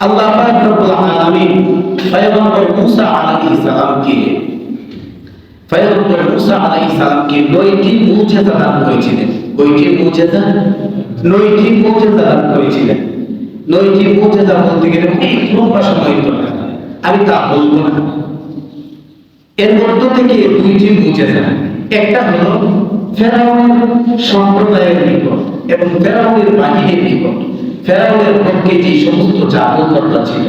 আল্লাহ আলামিন পয়গম্বর মুসা আলাইহিস সালামকে, পয়গম্বর আলাইহিস সালামকে মুজিজা দান করেছিলেন। মুজিজা? নয়টি মুজিজা দান করেছিলেন। নয়টি মুজিজা বলতে গেলে লম্বা সময় দরকার আমি তা বলব না। এর মধ্য থেকে দুইটি মুজিজা। একটা হলো ফেরাউনের সম্প্রদায়ের নিকট এবং ফেরাউনের বাহিনীর নিকট। ফেরাউনের পক্ষে যে সমস্ত জাদুকররা ছিল,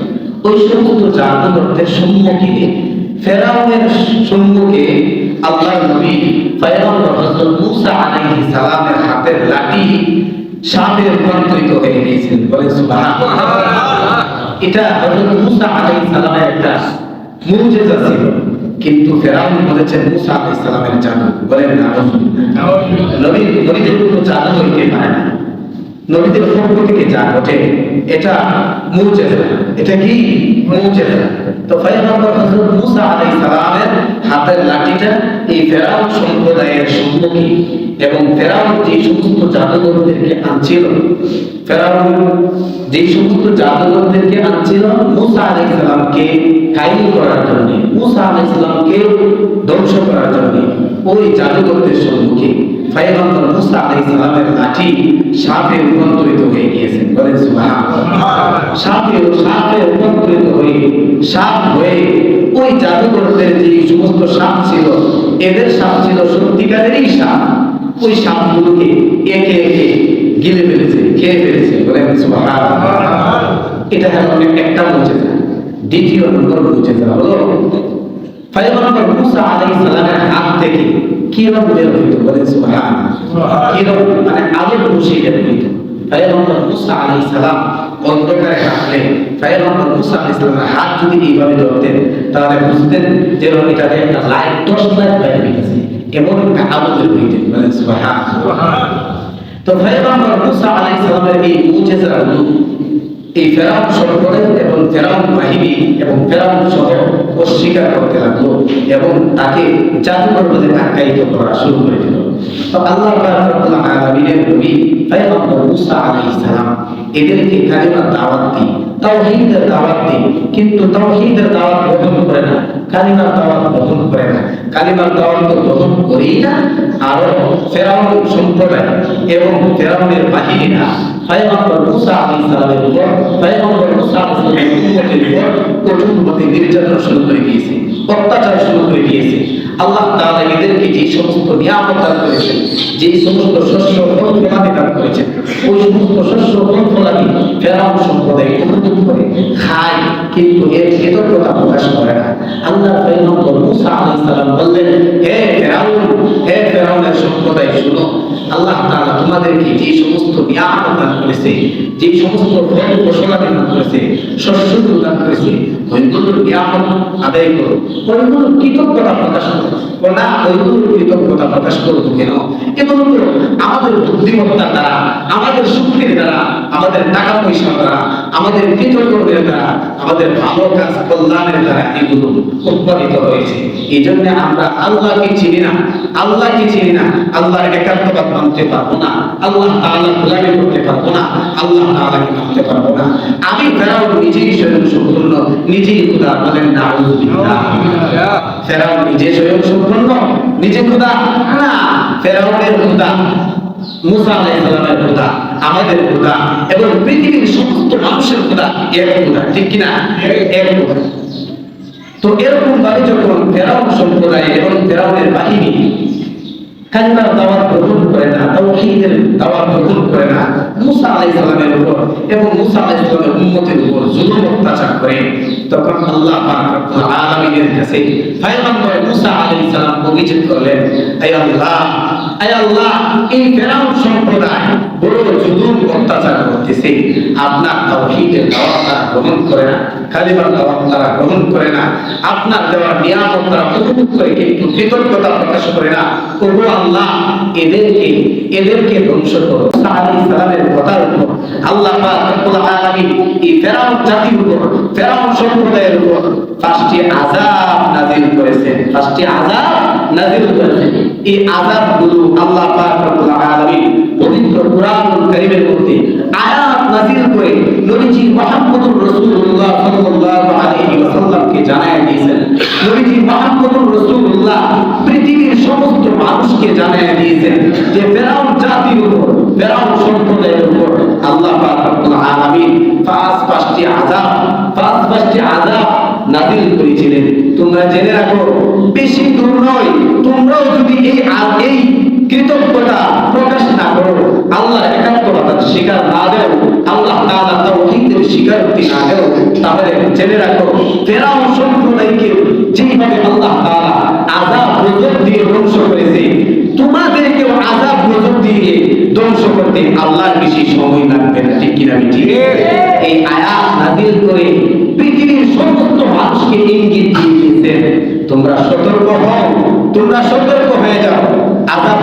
ওই সমস্ত জাদুকরদের সম্মুখে, ফেরাউনের সম্মুখে আল্লাহর নবী পয়গম্বর হযরত মূসা আলাইহিস সালামের হাতের লাঠি সাপে রূপান্তরিত হয়ে গিয়েছিল বলে সুবহানাল্লাহ। এটা হযরত মূসা আলাইহিস সালামের একটা মুজিজা ছিল। কিন্তু ফেরাউন বলেছেন মূসা আলাইহিস সালামের জাদু। বলেন না। নবী নবীদের কোনো জাদু হইতে পারে না নবীদের পক্ষ থেকে যা ঘটে এটা মূল মুজিজা এটা কি? মুজিজা তো পয়গম্বর হযরত আলাইহিস সালামের লাঠিটা এই ফেরাউন সম্প্রদায়ের সম্মুখী এবং ফেরাউন যে সমস্ত আনছিল, ফেরাউন যে সমস্ত আনছিল আলাইহিস সালামকে করার জন্য আলাইহিস সালামকে ধ্বংস করার জন্য ওই জাদুঘরদের সম্মুখে পয়গম্বর মূসা আলাইহিস সালামের লাঠি সাপে রূপান্তরিত হয়ে গিয়েছে। বলেন সুবহানাল্লাহ। সাপে সাপে রূপান্তরিত সাপ হয়ে ওই জাদুঘরদের যে সমস্ত সাপ ছিল এদের সাপ ছিল সত্যিকারেরই সাপ। ওই সাপগুলোকে একে একে গিলে ফেলেছে খেয়ে ফেলেছে। সুবহানাল্লাহ। এটা হলো একটা মুজিজা দ্বিতীয় নম্বর মুজিজা হলো পয়গম্বর মুসা আলাইহিস সালামের হাত থেকে কিরণ বের হইতো? বলেন সুবহানাল্লাহ। কিরণ মানে আলোর রশ্মি হইতো। পয়গম্বর মুসা আলাইহিস সালাম অন্ধকারে হাঁটলে পয়গম্বর মুসা আলাইহিস সালামের হাত যদি এইভাবে ধরতেন, তাহলে বুঝতেন যে এটাতে একটা লাইট টর্চ লাইট বাইরে হইতেছে এমন একটা আলো বের হইতেন সুবহানাল্লাহ। তো পয়গম্বর মুসা আলাইহিস সালামের এই মুজিজাগুলো এই ফেরাউন সম্প্রদায় এবং ফেরাউন বাহিনী এবং ফেরাউন সহ অস্বীকার করতে লাগল এবং তাকে জাদুকর বলে আখ্যায়িত করা শুরু করে দিল। তো আল্লাহ আলামিনের নবী পয়গম্বর মুসা আলাইহিস সালাম এদেরকে কালিমার দাওয়াত দিই, তাওহীদের দাওয়াত দিই, কিন্তু তাওহীদের দাওয়াত গ্রহণ করে না কালিমার দাওয়াত গ্রহণ করে না। কালিমার দাওয়াত তো গ্রহণ করেই না, আরও ফেরাউন সম্প্রদায় এবং ফেরাউনের বাহিনীরা। পয়গম্বর মুসা আলাইহিস সালামের উপর পয়গম্বর মুসা আলাইহিস সালামের উপর কঠোরভাবে নির্যাতন শুরু করে দিয়েছে, অত্যাচার শুরু করে দিয়েছে। আল্লাহ তাআলা এদেরকে যে সমস্ত নিয়ামত দান করেছেন, যে সমস্ত শস্য ফল ফলাদি দান করেছেন, ওই সমস্ত বললেন হে ফেরাউনের সম্প্রদায় শুনো আল্লাহ তাআলা তোমাদেরকে যে সমস্ত নিয়ামত দান করেছে, যে সমস্ত ফল ফসলাদি দান করেছে শস্যগুলো দান করেছে ওইগুলোর নিয়ামত আদায় করো। ওইগুলোর কৃতজ্ঞতা প্রকাশ করো। না ওইগুলোর কৃতজ্ঞতা প্রকাশ করব কেন? আমাদের বুদ্ধিমত্তার দ্বারা, আমাদের শক্তির দ্বারা, আমাদের টাকা দ্বারা, আমাদের দ্বারা, আমাদের ভালো কাজ কল্যাণের দ্বারা এগুলো উৎপাদিত হয়েছে। এই জন্য আমরা আল্লাহকে চিনি না, আল্লাহকে চিনি না, আল্লাহর একাত্মবাদ মানতে পারব না। আল্লাহ তাআলা গোলামি করতে পারব না, আল্লাহ তাআলাকে মানতে পারব না। আমি ফেরাও নিজেই স্বয়ং সম্পূর্ণ নিজেই খোদা বলেন না ফেরাও নিজে স্বয়ং সম্পূর্ণ নিজে খোদা? না, ফেরাউনের খোদা, মুসা আলাইহিস সালামের খোদা, আমাদের খোদা এবং পৃথিবীর সমস্ত মানুষের খোদা এক খোদা, ঠিক কিনা? এক খোদা। তো এরকম ভাবে যখন ফেরাউন সম্প্রদায় এবং ফেরাউনের বাহিনী কালিমার দাওয়াত গ্রহণ করে না, তাওহীদের দাওয়াত গ্রহণ করে না, মুসা আলাইহিস সালামের উপর এবং মুসা আলাইহিস সালামের উম্মতের উপর জুলুম অত্যাচার করে, তখন আল্লাহ পাক রব্বুল আলামিনের কাছে পয়গম্বর মুসা আলাইহিস সালাম অভিযোগ করলেন, হে আল্লাহ হে আল্লাহ, এই ফেরাউন সম্প্রদায় অত্যাচার আপনার তাওহীদের দাওয়াত তারা গ্রহণ করে না, কালিমার দাওয়াত তারা গ্রহণ করে না, আপনার দেওয়ার নিয়ামত তারা উপভোগ করে কিন্তু কৃতজ্ঞতা প্রকাশ করে না? ওগো আল্লাহ, এদেরকে এদেরকে ধ্বংস করো। আলাইহিস সালামের কথার উপর আল্লাহ পাক রব্বুল আলামিন এই ফেরাউন জাতির উপর, ফেরাউন সম্প্রদায়ের উপর পাঁচটি আযাব নাযিল করেছেন। পাঁচটি আযাব করেছে এই আল্লাহ পাক রব্বুল আলামিন পবিত্র কারীমের মধ্যে আয়াত করে নবীজি মুহাম্মদুর রাসূলুল্লাহ সাল্লাল্লাহু আলাইহি ওয়াসাল্লামকে জানায় দিয়েছেন। নবীজি মুহাম্মদুর রাসূলুল্লাহ পৃথিবীর সমস্ত মানুষকে জানায় দিয়েছেন যে ফেরাউন জাতির উপর, ফেরাউন সম্প্রদায়ের উপর আল্লাহ পাক রব্বুল আলামিন পাঁচ পাঁচটি আযাব, পাঁচ পাঁচটি আযাব করেছিলেন। তোমরা জেনে রাখো, বেশি জেনে রাখো ফেরাউন সম্প্রদায়কে যেভাবে আল্লাহ তাআলা আযাব গজব দিয়ে ধ্বংস করেছে তোমাদেরকেও আযাব গজব দিয়ে ধ্বংস করতে আল্লাহর বেশি সময় লাগবে না। ঠিক কিনা ঠিক। এই আয়াত নাযিল করে পৃথিবীর সমস্ত মানুষকে ইঙ্গিত দিয়ে দিয়েছেন তোমরা সতর্ক হও তোমরা সতর্ক হয়ে যাও আযাব